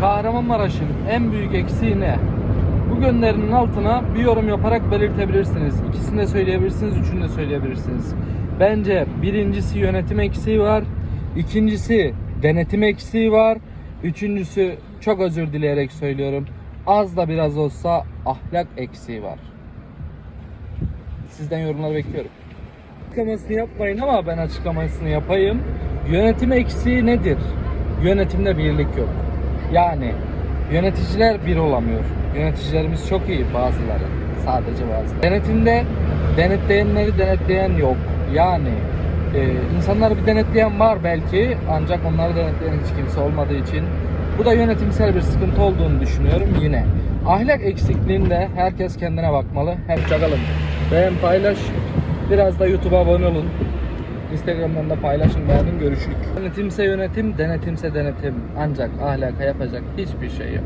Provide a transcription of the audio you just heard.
Kahramanmaraş'ın en büyük eksiği ne? Bu gönderinin altına bir yorum yaparak belirtebilirsiniz. İkisini de söyleyebilirsiniz, üçünü de söyleyebilirsiniz. Bence birincisi yönetim eksiği var. ikincisi denetim eksiği var. Üçüncüsü çok özür dileyerek söylüyorum. Az da biraz olsa ahlak eksiği var. Sizden yorumlar bekliyorum. Açıklamasını yapmayın ama ben açıklamasını yapayım. Yönetim eksiği nedir? Yönetimde birlik yok. Yani yöneticiler bir olamıyor. Yöneticilerimiz çok iyi bazıları. Sadece bazıları. Denetimde denetleyenleri denetleyen yok. Yani e, insanları bir denetleyen var belki ancak onları denetleyen hiç kimse olmadığı için bu da yönetimsel bir sıkıntı olduğunu düşünüyorum yine. Ahlak eksikliğinde herkes kendine bakmalı. Hep çakalım. Beğen paylaş. Biraz da YouTube'a abone olun. Instagram'dan da paylaşın beğenin görüşürük. Yönetimse yönetim, denetimse denetim. Ancak ahlaka yapacak hiçbir şey yok.